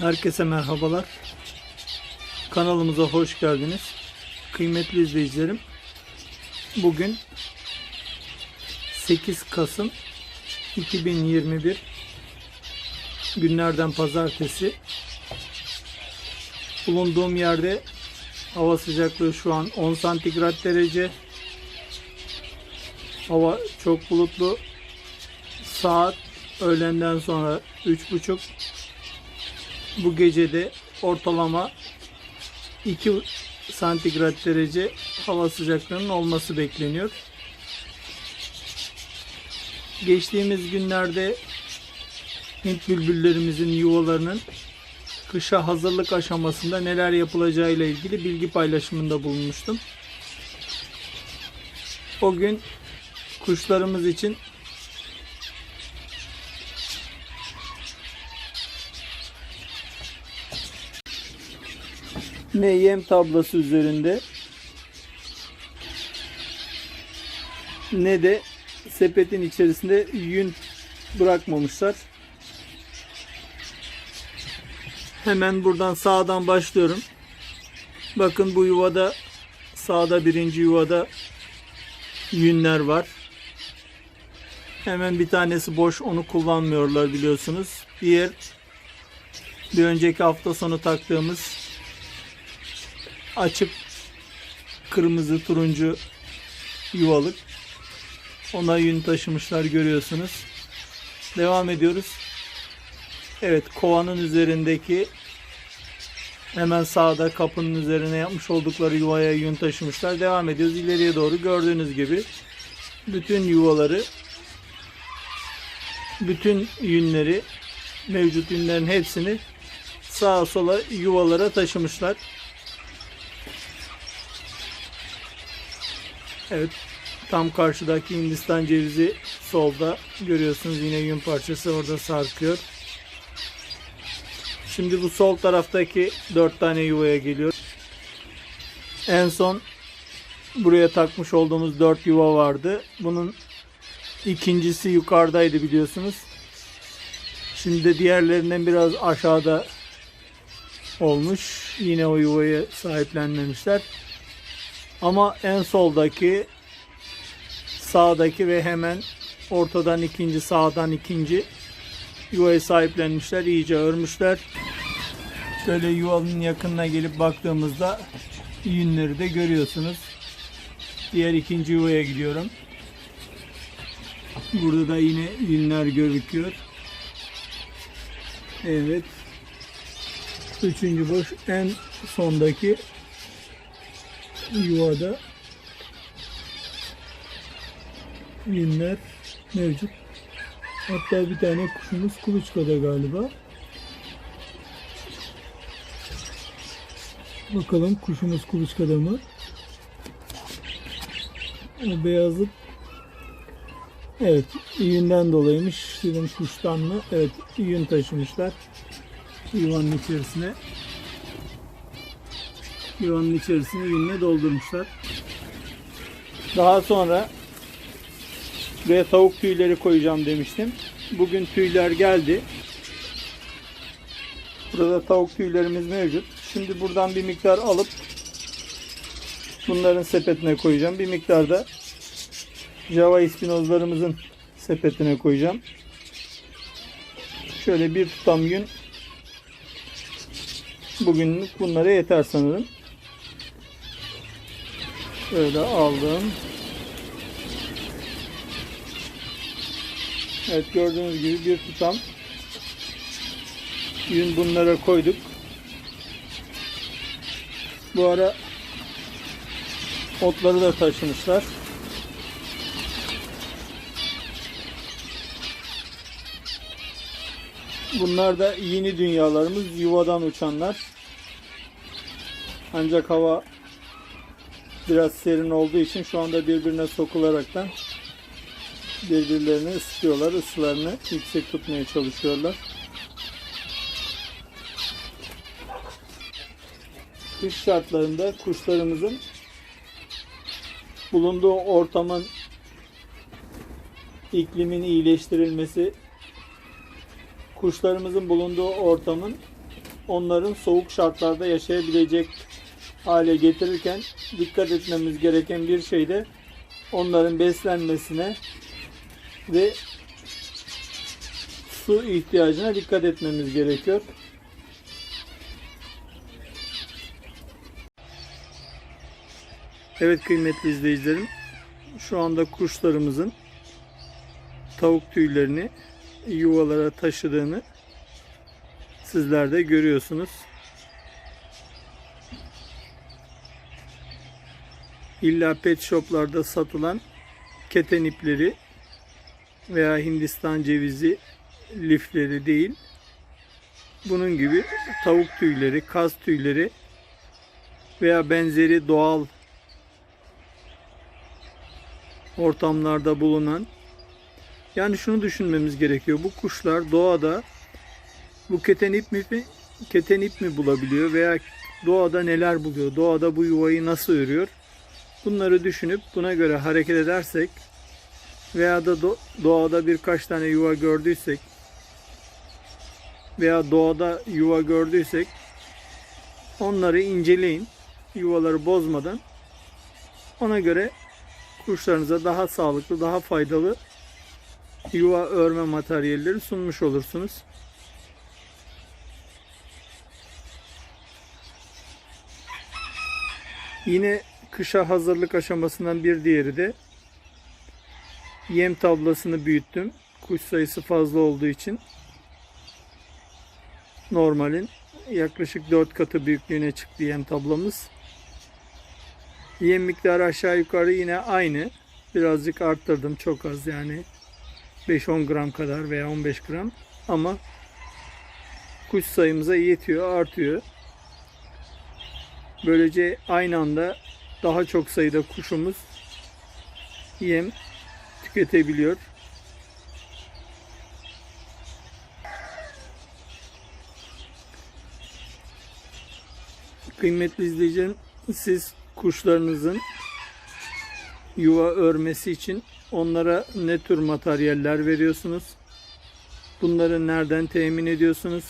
Herkese merhabalar. Kanalımıza hoş geldiniz. Kıymetli izleyicilerim. Bugün 8 Kasım 2021 günlerden pazartesi. Bulunduğum yerde hava sıcaklığı şu an 10 santigrat derece. Hava çok bulutlu. Saat öğlenden sonra 3.30 bu gecede ortalama 2 santigrat derece hava sıcaklığının olması bekleniyor. Geçtiğimiz günlerde Hint bülbüllerimizin yuvalarının kışa hazırlık aşamasında neler yapılacağı ile ilgili bilgi paylaşımında bulunmuştum. O gün kuşlarımız için ne yem tablası üzerinde ne de sepetin içerisinde yün bırakmamışlar. Hemen buradan sağdan başlıyorum. Bakın bu yuvada sağda birinci yuvada yünler var. Hemen bir tanesi boş onu kullanmıyorlar biliyorsunuz. Diğer bir önceki hafta sonu taktığımız açık kırmızı turuncu yuvalık. Ona yün taşımışlar görüyorsunuz. Devam ediyoruz. Evet kovanın üzerindeki hemen sağda kapının üzerine yapmış oldukları yuvaya yün taşımışlar. Devam ediyoruz. İleriye doğru gördüğünüz gibi bütün yuvaları bütün yünleri mevcut yünlerin hepsini sağa sola yuvalara taşımışlar. Evet. Tam karşıdaki Hindistan cevizi solda görüyorsunuz yine yün parçası orada sarkıyor. Şimdi bu sol taraftaki dört tane yuvaya geliyor. En son buraya takmış olduğumuz dört yuva vardı. Bunun ikincisi yukarıdaydı biliyorsunuz. Şimdi de diğerlerinden biraz aşağıda olmuş. Yine o yuvayı sahiplenmemişler. Ama en soldaki sağdaki ve hemen ortadan ikinci sağdan ikinci yuvayı sahiplenmişler. iyice örmüşler. Şöyle yuvanın yakınına gelip baktığımızda yünleri de görüyorsunuz. Diğer ikinci yuvaya gidiyorum. Burada da yine yünler gözüküyor. Evet. Üçüncü boş en sondaki yuvada yünler mevcut. Hatta bir tane kuşumuz kuluçkada galiba. Bakalım kuşumuz kuluçkada mı? O beyazlık Evet, yünden dolayıymış. Dedim kuştan mı? Evet, yün taşımışlar. Yuvanın içerisine. Yuvanın içerisine yünle doldurmuşlar. Daha sonra buraya tavuk tüyleri koyacağım demiştim. Bugün tüyler geldi. Burada tavuk tüylerimiz mevcut. Şimdi buradan bir miktar alıp bunların sepetine koyacağım. Bir miktar da Java ispinozlarımızın sepetine koyacağım. Şöyle bir tutam yün bugünlük bunlara yeter sanırım. Şöyle aldım. Evet gördüğünüz gibi bir tutam yün bunlara koyduk. Bu ara otları da taşımışlar. Bunlar da yeni dünyalarımız, yuvadan uçanlar. Ancak hava biraz serin olduğu için şu anda birbirine sokularaktan birbirlerini ısıtıyorlar. Isılarını yüksek tutmaya çalışıyorlar. Kış şartlarında kuşlarımızın bulunduğu ortamın iklimin iyileştirilmesi kuşlarımızın bulunduğu ortamın onların soğuk şartlarda yaşayabilecek hale getirirken dikkat etmemiz gereken bir şey de onların beslenmesine ve su ihtiyacına dikkat etmemiz gerekiyor. Evet kıymetli izleyicilerim, şu anda kuşlarımızın tavuk tüylerini yuvalara taşıdığını sizler de görüyorsunuz. İlla pet shoplarda satılan keten ipleri veya Hindistan cevizi lifleri değil. Bunun gibi tavuk tüyleri, kaz tüyleri veya benzeri doğal ortamlarda bulunan yani şunu düşünmemiz gerekiyor. Bu kuşlar doğada bu keten ip mi keten ip mi bulabiliyor veya doğada neler buluyor? Doğada bu yuvayı nasıl örüyor? Bunları düşünüp buna göre hareket edersek veya da do- doğada birkaç tane yuva gördüysek veya doğada yuva gördüysek onları inceleyin. Yuvaları bozmadan ona göre kuşlarınıza daha sağlıklı, daha faydalı yuva örme materyalleri sunmuş olursunuz. Yine kışa hazırlık aşamasından bir diğeri de yem tablasını büyüttüm. Kuş sayısı fazla olduğu için normalin yaklaşık 4 katı büyüklüğüne çıktı yem tablamız. Yem miktarı aşağı yukarı yine aynı. Birazcık arttırdım çok az yani 5-10 gram kadar veya 15 gram ama kuş sayımıza yetiyor, artıyor. Böylece aynı anda daha çok sayıda kuşumuz yem tüketebiliyor. Kıymetli izleyicilerim, siz kuşlarınızın yuva örmesi için onlara ne tür materyaller veriyorsunuz? Bunları nereden temin ediyorsunuz?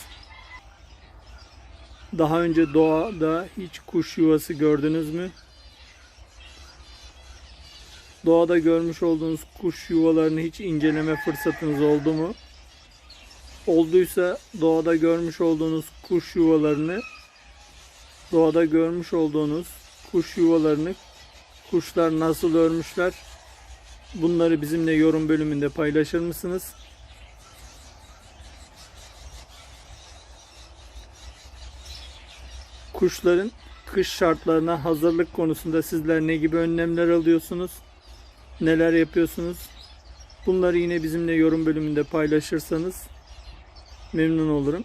Daha önce doğada hiç kuş yuvası gördünüz mü? Doğada görmüş olduğunuz kuş yuvalarını hiç inceleme fırsatınız oldu mu? Olduysa doğada görmüş olduğunuz kuş yuvalarını doğada görmüş olduğunuz kuş yuvalarını kuşlar nasıl örmüşler? Bunları bizimle yorum bölümünde paylaşır mısınız? Kuşların kış şartlarına hazırlık konusunda sizler ne gibi önlemler alıyorsunuz? Neler yapıyorsunuz? Bunları yine bizimle yorum bölümünde paylaşırsanız memnun olurum.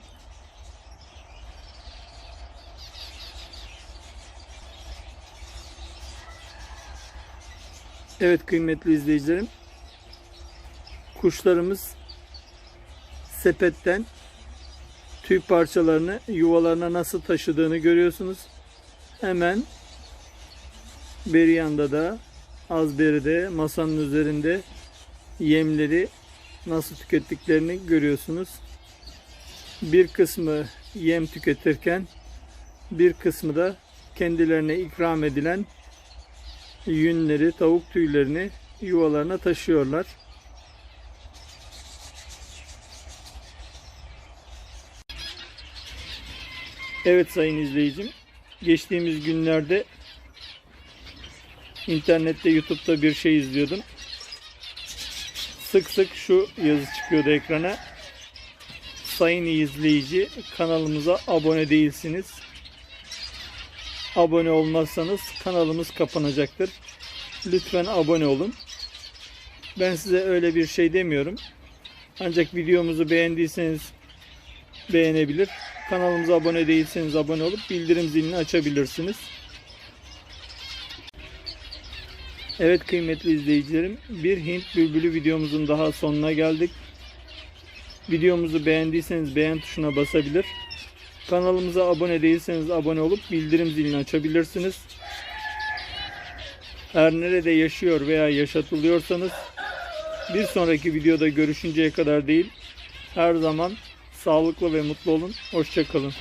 Evet kıymetli izleyicilerim. Kuşlarımız sepetten tüy parçalarını yuvalarına nasıl taşıdığını görüyorsunuz. Hemen beri yanda da az beride masanın üzerinde yemleri nasıl tükettiklerini görüyorsunuz. Bir kısmı yem tüketirken bir kısmı da kendilerine ikram edilen yünleri, tavuk tüylerini yuvalarına taşıyorlar. Evet sayın izleyicim, geçtiğimiz günlerde internette, YouTube'da bir şey izliyordum. Sık sık şu yazı çıkıyordu ekrana. Sayın izleyici, kanalımıza abone değilsiniz. Abone olmazsanız kanalımız kapanacaktır. Lütfen abone olun. Ben size öyle bir şey demiyorum. Ancak videomuzu beğendiyseniz beğenebilir. Kanalımıza abone değilseniz abone olup bildirim zilini açabilirsiniz. Evet kıymetli izleyicilerim, bir Hint bülbülü videomuzun daha sonuna geldik. Videomuzu beğendiyseniz beğen tuşuna basabilir. Kanalımıza abone değilseniz abone olup bildirim zilini açabilirsiniz. Her nerede yaşıyor veya yaşatılıyorsanız bir sonraki videoda görüşünceye kadar değil her zaman sağlıklı ve mutlu olun. Hoşçakalın.